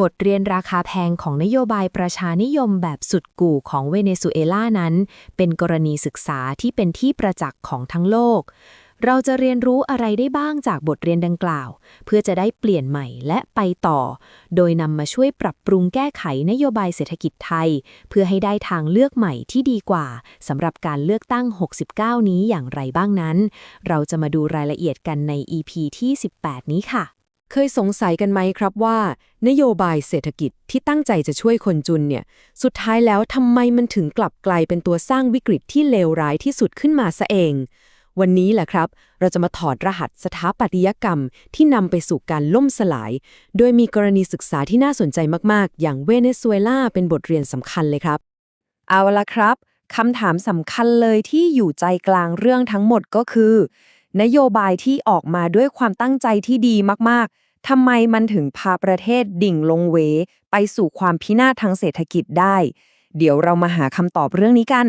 บทเรียนราคาแพงของนโยบายประชานิยมแบบสุดกู่ของเวเนซุเอลานั้น เป็นกรณีศึกษาที่เป็นที่ประจักษ์ของทั้งโลก เราจะเรียนรู้อะไรได้บ้างจากบทเรียนดังกล่าว เพื่อจะได้เปลี่ยนใหม่และไปต่อ โดยนำมาช่วยปรับปรุงแก้ไขนโยบายเศรษฐกิจไทย เพื่อให้ได้ทางเลือกใหม่ที่ดีกว่าสำหรับการเลือกตั้ง 69 นี้อย่างไรบ้างนั้น เราจะมาดูรายละเอียดกันใน EP ที่ 18 นี้ค่ะ เคยสงสัยกันไหมครับว่า นโยบายเศรษฐกิจที่ตั้งใจจะช่วยคนจุนเนี่ย สุดท้ายแล้วทำไมมันถึงกลับกลายเป็นตัวสร้างวิกฤตที่เลวร้ายที่สุดขึ้นมาซะเอง วันนี้แหละครับ เราจะมาถอดรหัสสถาปัตยกรรมที่นำไปสู่การล่มสลาย โดยมีกรณีศึกษาที่น่าสนใจมากๆ อย่างเวเนซุเอลาเป็นบทเรียนสำคัญเลยครับ เอาละครับคำถามสำคัญเลยที่อยู่ใจกลางเรื่องทั้งหมดก็คือ นโยบายที่ออกมาด้วยความตั้งใจที่ดีมากๆทำไมมันถึงพาประเทศดิ่งลงเว ไปสู่ความพินาศทางเศรษฐกิจได้ เดี๋ยวเรามาหาคำตอบเรื่องนี้กัน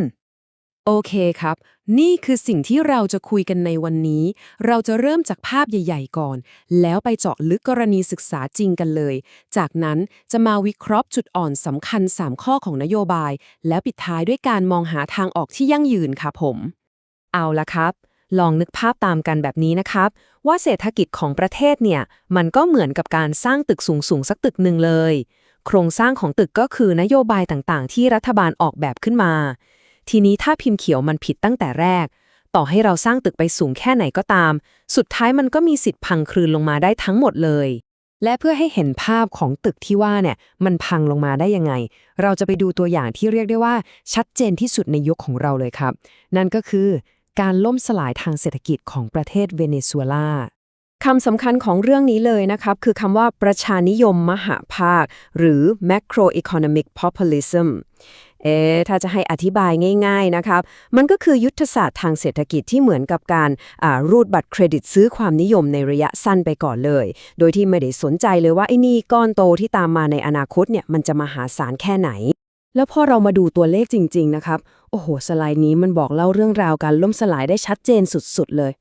โอเคครับ นี่คือสิ่งที่เราจะคุยกันในวันนี้ เราจะเริ่มจากภาพใหญ่ ๆ ก่อน แล้วไปเจาะลึกกรณีศึกษาจริงกันเลย จากนั้นจะมาวิเคราะห์จุดอ่อนสำคัญ 3 ข้อของนโยบาย แล้วปิดท้ายด้วยการมองหาทางออกที่ยั่งยืนค่ะผม เอาละครับ ลองนึกภาพตามกันแบบนี้นะครับ ว่าเศรษฐกิจของประเทศเนี่ยมันก็เหมือนกับการสร้างตึกสูงๆสักตึกหนึ่งเลย โครงสร้างของตึกก็คือนโยบายต่างๆ ที่รัฐบาลออกแบบขึ้นมา ทีนี้ถ้าพิมพ์เขียวมันผิดตั้งแต่แรก ต่อให้เราสร้างตึกไปสูงแค่ไหนก็ตาม สุดท้ายมันก็มีสิทธิ์พังคลืนลงมาได้ทั้งหมดเลยและเพื่อให้เห็นภาพของตึกที่ว่าเนี่ยมันพังลงมาได้ยังไง เราจะไปดูตัวอย่างที่เรียกได้ว่าชัดเจนที่สุดในยุคของเราเลยครับ นั่นก็คือ การล่มสลายทางเศรษฐกิจของประเทศเวเนซุเอลาคำสำคัญของเรื่องนี้เลยนะครับ คือคำว่าประชานิยมมหาภาค หรือ macroeconomic populism เอ๊ะถ้าจะให้อธิบายง่าย ๆนะครับ มันก็คือยุทธศาสตร์ทางเศรษฐกิจที่เหมือนกับการรูดบัตรเครดิตซื้อความนิยมในระยะสั้นไปก่อนเลย โดยที่ไม่ได้สนใจเลยว่าไอ้นี่ก้อนโตที่ตามมาในอนาคตเนี่ยมันจะมหาศาลแค่ไหน แล้วพอเรามาดูตัวเลขจริง ๆ นะครับ โอ้โห สไลด์นี้มันบอกเล่าเรื่องราวการล่มสลายได้ชัดเจนสุด ๆ เลย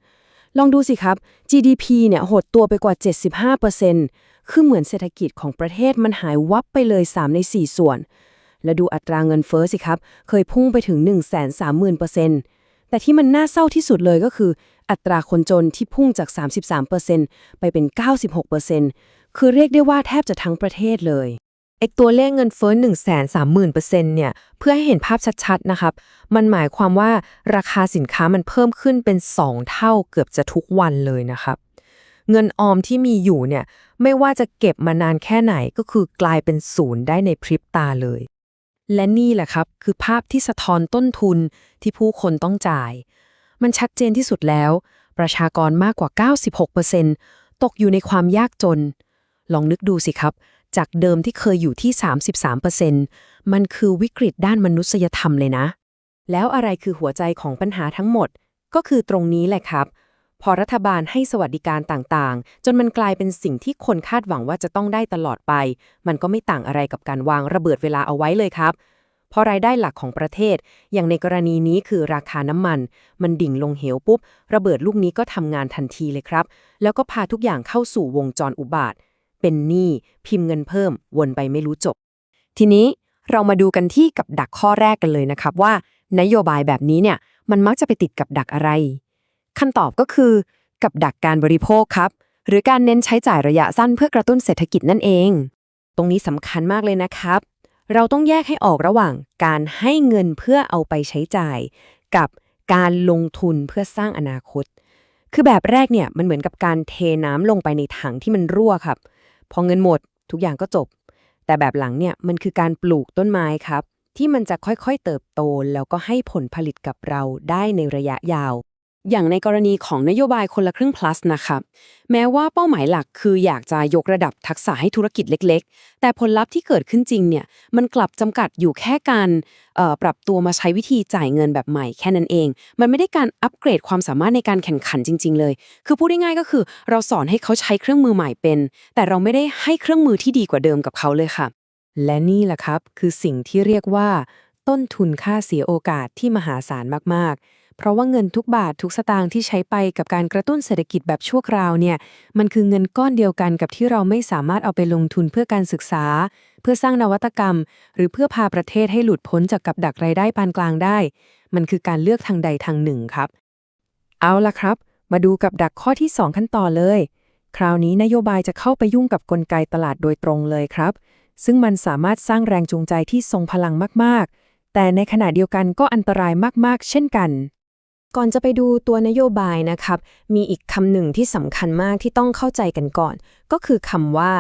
ลองดูสิครับ GDP เนี่ยหดตัวไปกว่า 75%คือเหมือนเศรษฐกิจของประเทศมันหายวับไปเลย 3 ใน 4 ส่วน และดูอัตราเงินเฟ้อสิครับ เคยพุ่งไปถึง 130,000%แต่ที่มันน่าเศร้าที่สุดเลยก็คือ อัตราคนจนที่พุ่งจาก 33%ไปเป็น 96%คือเรียกได้ว่าแทบจะทั้งประเทศเลย เอกตัวเลขเงินเฟ้อ130,000%เนี่ย เพื่อให้เห็นภาพชัดๆ นะครับ มันหมายความว่าราคาสินค้ามันเพิ่มขึ้นเป็น 2 เท่าเกือบจะทุกวันเลยนะครับ เงินออมที่มีอยู่เนี่ย ไม่ว่าจะเก็บมานานแค่ไหนก็คือกลายเป็นศูนย์ได้ในพริบตาเลย และนี่แหละครับ คือภาพที่สะท้อนต้นทุนที่ผู้คนต้องจ่าย มันชัดเจนที่สุดแล้ว ประชากรมากกว่า 96%ตกอยู่ในความยากจน ลองนึกดูสิครับ จากเดิมที่เคยอยู่ที่ 33%มันคือวิกฤตด้านมนุษยธรรมเลยนะ แล้วอะไรคือหัวใจของปัญหาทั้งหมด ก็คือตรงนี้แหละครับ พอรัฐบาลให้สวัสดิการต่างๆ จนมันกลายเป็นสิ่งที่คนคาดหวังว่าจะต้องได้ตลอดไป มันก็ไม่ต่างอะไรกับการวางระเบิดเวลาเอาไว้เลยครับพอรายได้หลักของประเทศ อย่างในกรณีนี้คือราคาน้ำมัน มันดิ่งลงเหวปุ๊บ ระเบิดลูกนี้ก็ทำงานทันทีเลยครับ แล้วก็พาทุกอย่างเข้าสู่วงจรอุบาท เป็นหนี้พิมพ์เงินเพิ่ม วนไปไม่รู้จบ ทีนี้เรามาดูกันที่กับดักข้อแรกกันเลยนะครับว่า นโยบายแบบนี้เนี่ยมันมักจะไปติดกับดักอะไรคำตอบก็คือ กับดักการบริโภคครับ หรือการเน้นใช้จ่ายระยะสั้นเพื่อกระตุ้นเศรษฐกิจนั่นเอง ตรงนี้สำคัญมากเลยนะครับ เราต้องแยกให้ออกระหว่างการให้เงินเพื่อเอาไปใช้จ่าย กับการลงทุนเพื่อสร้างอนาคต คือแบบแรกเนี่ยมันเหมือนกับการเทน้ำลงไปในถังที่มันรั่วครับ พอเงินหมดทุกอย่างก็จบ แต่แบบหลังเนี่ยมันคือการปลูกต้นไม้ครับ ที่มันจะค่อยๆเติบโตแล้วก็ให้ผลผลิตกับเราได้ในระยะยาว อย่างในกรณีของนโยบายคนละครึ่ง plus นะครับ แม้ว่าเป้าหมายหลักคืออยากจะยกระดับทักษะให้ธุรกิจเล็ก ๆ แต่ผลลัพธ์ที่เกิดขึ้นจริงเนี่ย มันกลับจำกัดอยู่แค่การปรับตัวมาใช้วิธีจ่ายเงินแบบใหม่แค่นั้นเอง มันไม่ได้การอัปเกรดความสามารถในการแข่งขันจริง ๆ เลย คือพูดง่ายๆก็คือ เราสอนให้เขาใช้เครื่องมือใหม่เป็น แต่เราไม่ได้ให้เครื่องมือที่ดีกว่าเดิมกับเขาเลยค่ะ และนี่แหละครับคือสิ่งที่เรียกว่า ต้นทุนค่าเสียโอกาสที่มหาศาลมากๆ เพราะว่าเงินทุกบาททุกสตางค์ที่ใช้ไปกับการกระตุ้นเศรษฐกิจแบบชั่วคราวเนี่ยมันคือเงินก้อนเดียวกันกับที่เราไม่สามารถเอาไปลงทุนเพื่อการศึกษา เพื่อสร้างนวัตกรรม หรือเพื่อพาประเทศให้หลุดพ้นจากกับดักรายได้ปานกลางได้ มันคือการเลือกทางใดทางหนึ่งครับ เอาล่ะครับ มาดูกับดักข้อที่ 2 ขั้นตอนเลย คราวนี้นโยบายจะเข้าไปยุ่งกับกลไกตลาดโดยตรงเลยครับ ซึ่งมันสามารถสร้างแรงจูงใจที่ทรงพลังมากๆแต่ในขณะเดียวกันก็อันตรายมาก ๆ เช่นกัน ก่อนจะไปดูตัวนโยบายนะครับ มีอีกคำหนึ่งที่สำคัญมากที่ต้องเข้าใจกันก่อน ก็คือคำว่า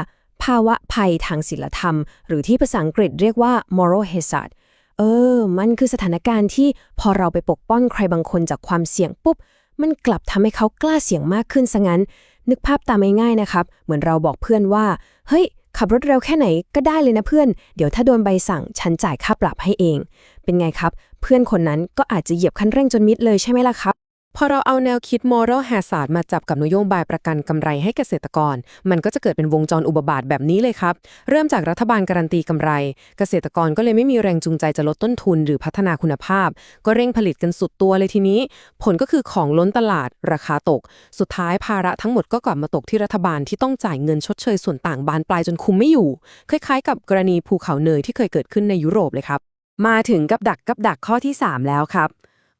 ภาวะภัยทางศีลธรรม หรือที่ภาษาอังกฤษเรียกว่า moral hazard เออ มันคือสถานการณ์ที่พอเราไปปกป้องใครบางคนจากความเสี่ยงปุ๊บ มันกลับทำให้เขากล้าเสี่ยงมากขึ้นซะงั้น นึกภาพตามง่ายๆนะครับ เหมือนเราบอกเพื่อนว่า เฮ้ย ขับรถเร็วแค่ไหนก็ได้เลยนะเพื่อน เดี๋ยวถ้าโดนใบสั่งฉันจ่ายค่าปรับให้เอง เป็นไงครับ เพื่อนคนนั้นก็อาจจะเหยียบคันเร่งจนมิดเลยใช่ไหมล่ะครับ พอเราเอาแนวคิด moral hazard มาจับกับนโยบายประกันกำไรให้เกษตรกร มันก็จะเกิดเป็นวงจรอุบาบาทแบบนี้เลยครับ เริ่มจากรัฐบาลการันตีกำไร เกษตรกรก็เลยไม่มีแรงจูงใจจะลดต้นทุนหรือพัฒนาคุณภาพ ก็เร่งผลิตกันสุดตัวเลยทีนี้ ผลก็คือของล้นตลาด ราคาตก สุดท้ายภาระทั้งหมดก็กลับมาตกที่รัฐบาลที่ต้องจ่ายเงินชดเชยส่วนต่างบานปลายจนคุมไม่อยู่ คล้ายๆ กับกรณีภูเขาเนยที่เคยเกิดขึ้นในยุโรปเลยครับ มาถึงกับดักกับดักข้อที่ 3 แล้วครับ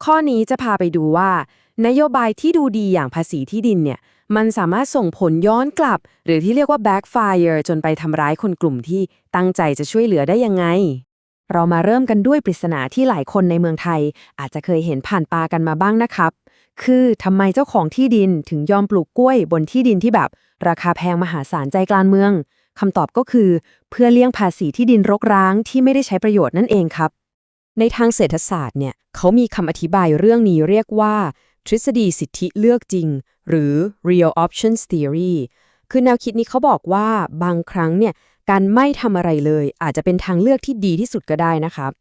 ข้อนี้จะพาไปดูว่า นโยบายที่ดูดีอย่างภาษีที่ดินเนี่ยมันสามารถส่งผลย้อนกลับ หรือที่เรียกว่า backfire จนไปทำร้ายคนกลุ่มที่ตั้งใจจะช่วยเหลือได้ยังไง เรามาเริ่มกันด้วยปริศนาที่หลายคนในเมืองไทย อาจจะเคยเห็นผ่านตากันมาบ้างนะครับ คือทำไมเจ้าของที่ดินถึงยอมปลูกกล้วยบนที่ดินที่แบบ ราคาแพงมหาศาลใจกลางเมืองคำตอบก็คือ เพื่อเลี่ยงภาษีที่ดินรกร้างที่ไม่ได้ใช้ประโยชน์นั่นเองครับ ในทางเศรษฐศาสตร์เนี่ยเขามีคำอธิบายเรื่องนี้เรียกว่า ทฤษฎีสิทธิเลือกจริง หรือ real options theory คือแนวคิดนี้เขาบอกว่าบางครั้งเนี่ยการไม่ทำอะไรเลย อาจจะเป็นทางเลือกที่ดีที่สุดก็ได้นะครับ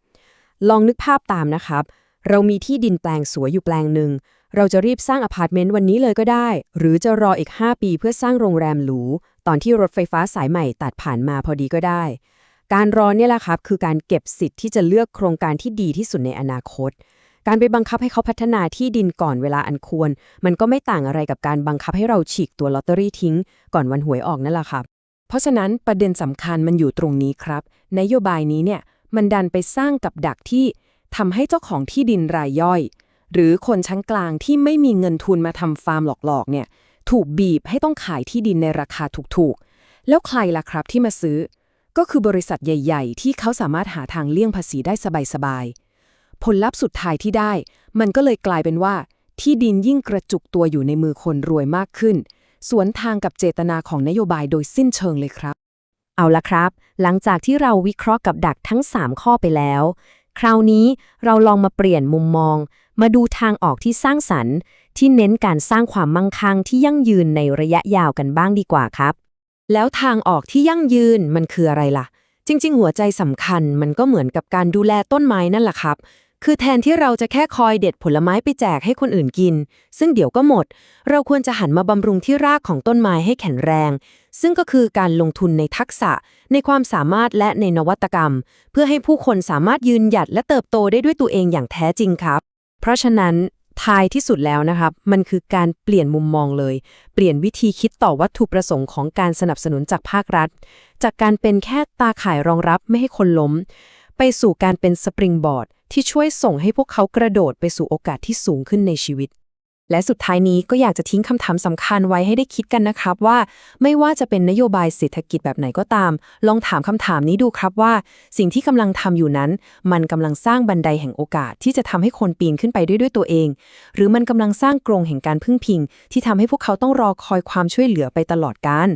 ลองนึกภาพตามนะครับ เรามีที่ดินแปลงสวยอยู่แปลงหนึ่ง เราจะรีบสร้างอพาร์ตเมนต์วันนี้เลยก็ได้ หรือจะรออีก 5 ปีเพื่อสร้างโรงแรมหรู ตอนที่รถไฟฟ้าสายใหม่ตัดผ่านมาพอดีก็ได้ การรอเนี่ยแหละครับคือการเก็บสิทธิ์ที่จะเลือกโครงการที่ดีที่สุดในอนาคต การไปบังคับให้เขาพัฒนาที่ดินก่อนเวลาอันควร มันก็ไม่ต่างอะไรกับการบังคับให้เราฉีกตัวลอตเตอรี่ทิ้ง ก่อนวันหวยออกนั่นแหละครับ เพราะฉะนั้นประเด็นสำคัญมันอยู่ตรงนี้ครับ นโยบายนี้เนี่ยมันดันไปสร้างกับดักที่ทำให้เจ้าของที่ดินรายย่อย หรือคนชั้นกลางที่ไม่มีเงินทุนมาทำฟาร์มหลอกๆเนี่ยถูกบีบให้ต้องขายที่ดินในราคาถูกๆ แล้วใครล่ะครับที่มาซื้อ ก็คือบริษัทใหญ่ ๆ ที่เขาสามารถหาทางเลี่ยงภาษีได้สบายๆ ผลลัพธ์สุดท้ายที่ได้ มันก็เลยกลายเป็นว่า ที่ดินยิ่งกระจุกตัวอยู่ในมือคนรวยมากขึ้น สวนทางกับเจตนาของนโยบายโดยสิ้นเชิงเลยครับ เอาละครับ หลังจากที่เราวิเคราะห์กับดักทั้ง 3 ข้อไปแล้ว คราวนี้เราลองมาเปลี่ยนมุมมอง มาดูทางออกที่สร้างสรรค์ ที่เน้นการสร้างความมั่งคั่งที่ยั่งยืนในระยะยาวกันบ้างดีกว่าครับ แล้วทางออกที่ยั่งยืนมันคืออะไรล่ะ จริง ๆ หัวใจสำคัญมันก็เหมือนกับการดูแลต้นไม้นั่นแหละครับ คือแทนที่เราจะแค่คอยเด็ดผลไม้ไปแจกให้คนอื่นกิน ซึ่งเดี๋ยวก็หมด เราควรจะหันมาบำรุงที่รากของต้นไม้ให้แข็งแรง ซึ่งก็คือการลงทุนในทักษะ ในความสามารถและในนวัตกรรม เพื่อให้ผู้คนสามารถยืนหยัดและเติบโตได้ด้วยตัวเองอย่างแท้จริงครับ เพราะฉะนั้น ท้ายที่สุดแล้วนะครับ มันคือการเปลี่ยนมุมมองเลย เปลี่ยนวิธีคิดต่อวัตถุประสงค์ของการสนับสนุนจากภาครัฐ จากการเป็นแค่ตาข่ายรองรับไม่ให้คนล้ม ไปสู่การเป็นสปริงบอร์ดที่ช่วยส่งให้พวกเขากระโดดไปสู่โอกาสที่สูงขึ้นในชีวิต และสุดท้ายนี้ก็อยากจะทิ้งคำถามสำคัญไว้ให้ได้คิดกันนะครับว่า ไม่ว่าจะเป็นนโยบายเศรษฐกิจแบบไหนก็ตาม ลองถามคำถามนี้ดูครับว่า สิ่งที่กำลังทำอยู่นั้น มันกำลังสร้างบันไดแห่งโอกาสที่จะทำให้คนปีนขึ้นไปด้วยด้วยตัวเอง หรือมันกำลังสร้างกรงแห่งการพึ่งพิง ที่ทำให้พวกเขาต้องรอคอยความช่วยเหลือไปตลอดกาล